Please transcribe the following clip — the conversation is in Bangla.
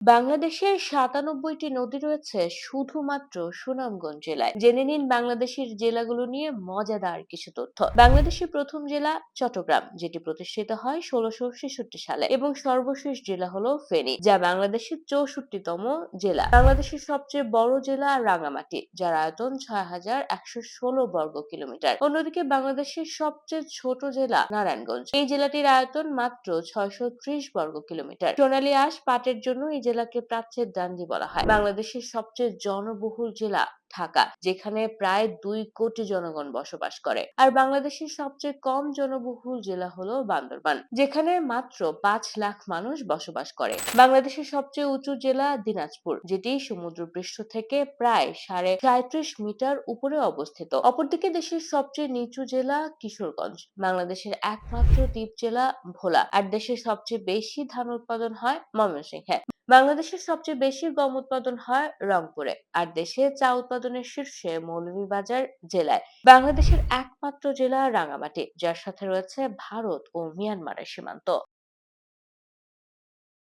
বাংলাদেশের সাতানব্বইটি নদী রয়েছে শুধুমাত্র সুনামগঞ্জ জেলায়। জেনে নিন বাংলাদেশের জেলাগুলো নিয়ে মজাদার কিছু তথ্য। বাংলাদেশের প্রথম জেলা চট্টগ্রাম, যেটি প্রতিষ্ঠিত হয় ষোলোশো ছেষট্টি সালে, এবং সর্বশেষ জেলা হলো ফেনী, যা বাংলাদেশের চৌষট্টিতম জেলা। বাংলাদেশের সবচেয়ে বড় জেলা রাঙামাটি যার আয়তন ছয় হাজার একশো ষোলো বর্গ কিলোমিটার। অন্যদিকে বাংলাদেশের সবচেয়ে ছোট জেলা নারায়ণগঞ্জ, এই জেলাটির আয়তন মাত্র ছয়শো ত্রিশ বর্গ কিলোমিটার। সোনালী আঁশ পাটের জন্য এই জেলাকে প্রাচ্যের ডান্ডি বলা হয়। বাংলাদেশের সবচেয়ে জনবহুল জেলা ঢাকা, যেখানে প্রায় দুই কোটি জনগণ বসবাস করে। আর বাংলাদেশের সবচেয়ে কম জনবহুল জেলা হলো বান্দরবান, যেখানে মাত্র পাঁচ লাখ মানুষ বসবাস করে। বাংলাদেশের সবচেয়ে উঁচু জেলা দিনাজপুর, যেটি সমুদ্রপৃষ্ঠ থেকে প্রায় সাড়ে সাঁত্রিশ মিটার উপরে অবস্থিত। অপরদিকে দেশের সবচেয়ে নিচু জেলা কিশোরগঞ্জ, বাংলাদেশের একমাত্র দ্বীপ জেলা ভোলা। আর দেশের সবচেয়ে বেশি ধান উৎপাদন হয় ময়মনসিংহে। বাংলাদেশের সবচেয়ে বেশি গম উৎপাদন হয় রংপুরে, আর দেশে চা উৎপাদনের শীর্ষে মৌলভীবাজার জেলায়। বাংলাদেশের একমাত্র জেলা রাঙামাটি, যার সাথে রয়েছে ভারত ও মিয়ানমারের সীমান্ত।